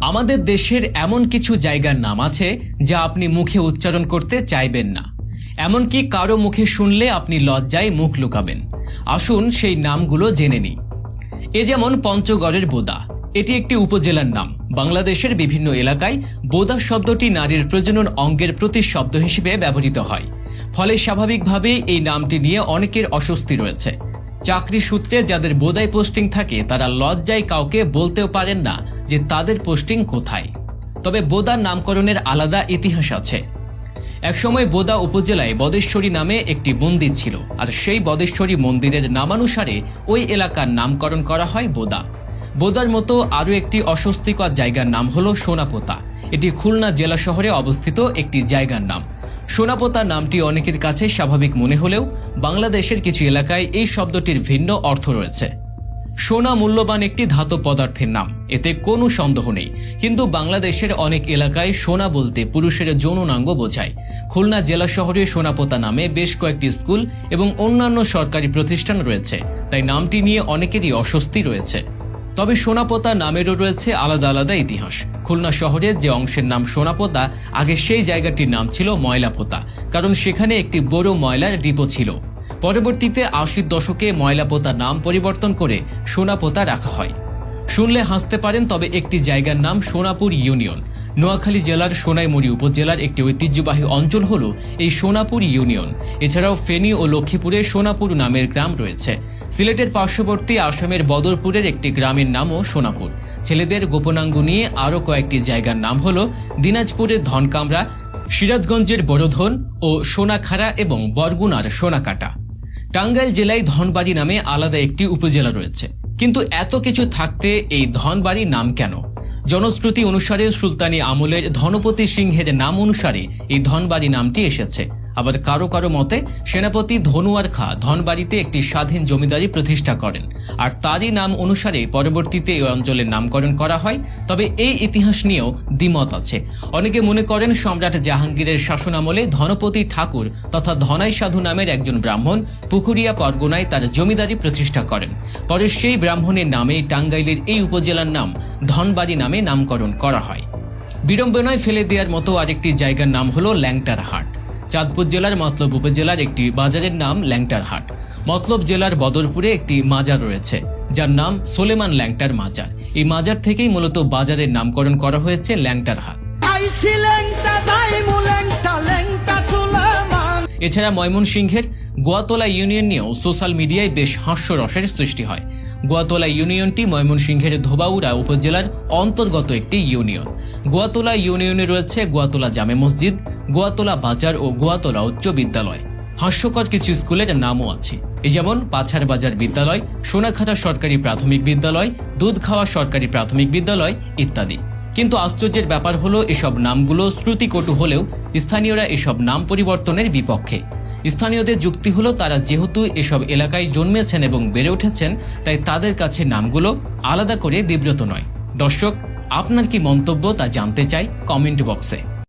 আমাদের দেশের এমন কিছু জায়গার নাম আছে যা আপনি মুখে উচ্চারণ করতে চাইবেন না। এমনকি কারও মুখে শুনলে আপনি লজ্জায় মুখ লুকাবেন। আসুন সেই নামগুলো জেনে নিই। এ যেমন পঞ্চগড়ের বোদা। এটি একটি উপজেলার নাম। বাংলাদেশের বিভিন্ন এলাকায় বোদা শব্দটি নারীর প্রজনন অঙ্গের প্রতিশব্দ হিসেবে ব্যবহৃত হয়। ফলে স্বাভাবিকভাবেই এই নামটি নিয়ে অনেকের অস্বস্তি রয়েছে। চাকরি সূত্রে যাদের বোদায় পোস্টিং থাকে, তারা লজ্জায় কাউকে বলতেও পারেন না যে তাদের পোস্টিং কোথায়। তবে বোদার নামকরণের আলাদা ইতিহাস আছে। একসময় বোদা উপজেলায় বদেশ্বরী নামে একটি মন্দির ছিল, আর সেই বদেশ্বরী মন্দিরের নামানুসারে ওই এলাকার নামকরণ করা হয় বোদা। বোদার মতো আরও একটি অস্বস্তিকর জায়গার নাম হল সোনাপোতা। এটি খুলনা জেলা শহরে অবস্থিত একটি জায়গার নাম। সোনাপোতা নামটি অনেকের কাছে স্বাভাবিক মনে হলেও বাংলাদেশের কিছু এলাকায় এই শব্দটির ভিন্ন অর্থ রয়েছে। সোনা মূল্যবান একটি ধাতব পদার্থের নাম। এতে কোনো সন্দেহ নেই। কিন্তু বাংলাদেশের অনেক এলাকায় সোনা বলতে পুরুষের যৌনাঙ্গ বোঝায়। খুলনা জেলা শহরে সোনাপোতা নামে বেশ কয়েকটি স্কুল এবং অন্যান্য সরকারি প্রতিষ্ঠান রয়েছে। তাই নামটি নিয়ে অনেকেরই অস্বস্তি রয়েছে। তবে সোনাপোতা নামেরও রয়েছে আলাদা আলাদা ইতিহাস। খুলনা শহরের যে অংশের নাম সোনাপোতা, আগে সেই জায়গাটির নাম ছিল ময়লাপোতা, কারণ সেখানে একটি বড় ময়লার ডিপো ছিল। পরবর্তীতে আশির দশকে ময়লাপোতা নাম পরিবর্তন করে সোনাপোতা রাখা হয়। শুনলে হাসতে পারেন, তবে একটি জায়গার নাম সোনাপুর ইউনিয়ন। নোয়াখালী জেলার সোনাইমুড়ি উপজেলার একটি ঐতিহ্যবাহী অঞ্চল হল এই সোনাপুর ইউনিয়ন। এছাড়াও ফেনী ও লক্ষ্মীপুরে সোনাপুর নামের গ্রাম রয়েছে। সিলেটের পার্শ্ববর্তী আসামের বদরপুরের একটি গ্রামের নামও সোনাপুর। ছেলেদের গোপনাঙ্গ নিয়ে আরও কয়েকটি জায়গার নাম হল দিনাজপুরের ধনকামরা, সিরাজগঞ্জের বড়ধন ও সোনাখাড়া এবং বরগুনার সোনাকাটা। টাঙ্গাইল জেলায় ধনবাড়ি নামে আলাদা একটি উপজেলা রয়েছে। কিন্তু এত কিছু থাকতে এই ধনবাড়ি নাম কেন? জনশ্রুতি অনুসারে সুলতানি আমলের ধনপতি সিংহের নাম অনুসারে এই ধনবাদী নামটি এসেছে। আবার কারও কারও মতে, সেনাপতি ধনুয়ার খা ধনবাড়িতে একটি স্বাধীন জমিদারি প্রতিষ্ঠা করেন। আর তারই নাম অনুসারে পরবর্তীতে এই অঞ্চলের নামকরণ করা হয়। তবে এই ইতিহাস নিয়েও দ্বিমত আছে। অনেকে মনে করেন সম্রাট জাহাঙ্গীরের শাসনামলে ধনপতি ঠাকুর তথা ধনাই সাধু নামের একজন ব্রাহ্মণ পুকুরিয়া পরগনায় তার জমিদারি প্রতিষ্ঠা করেন। পরে সেই ব্রাহ্মণের নামে টাঙ্গাইলের এই উপজেলার নাম ধনবাড়ি নামে নামকরণ করা হয়। বিড়ম্বনায় ফেলে দেওয়ার মতো আরেকটি জায়গার নাম হলো ল্যাংটার হাট চাঁদপুর জেলার মতলব উপজেলার একটি বাজারের নাম ল্যাংটার হাট। মতলব জেলার বদরপুরে একটি মাজার রয়েছে যার নাম সোলেমান ল্যাংটার মাজার। এই মাজার থেকেই মূলত বাজারের নামকরণ করা হয়েছে ল্যাংটার হাট। আইসি ল্যাংটা দাইমু ল্যাংটা ল্যাংটা সুলেমান। এছাড়া ময়মনসিংহের গোয়াতলা ইউনিয়ন নিয়েও সোশ্যাল মিডিয়ায় বেশ হাস্যরসের সৃষ্টি হয়। গোয়াতলা ইউনিয়নটি ময়মনসিংহের ধোবাউড়া উপজেলার অন্তর্গত একটি ইউনিয়ন। গোয়াতলা ইউনিয়নে রয়েছে গোয়াতলা জামে মসজিদ, গোয়াতলা বাজার ও গোয়াতলা উচ্চ বিদ্যালয়। হাস্যকর কিছু স্কুলের নামও আছে। যেমন পাছার বাজার বিদ্যালয়, সোনাখাটা সরকারি প্রাথমিক বিদ্যালয়, দুধখাওয়া সরকারি প্রাথমিক বিদ্যালয় ইত্যাদি। কিন্তু আশ্চর্যের ব্যাপার হলো এসব নামগুলো শ্রুতিকটু হলেও স্থানীয়রা এসব নাম পরিবর্তনের বিপক্ষে। স্থানীয়দের যুক্তি হলো, তারা যেহেতু এসব এলাকায় জন্মেছেন এবং বেড়ে উঠেছেন, তাই তাদের কাছে নামগুলো আলাদা করে বিব্রত নয়। দর্শক, আপনার কি মন্তব্য তা জানতে চাই কমেন্ট বক্সে।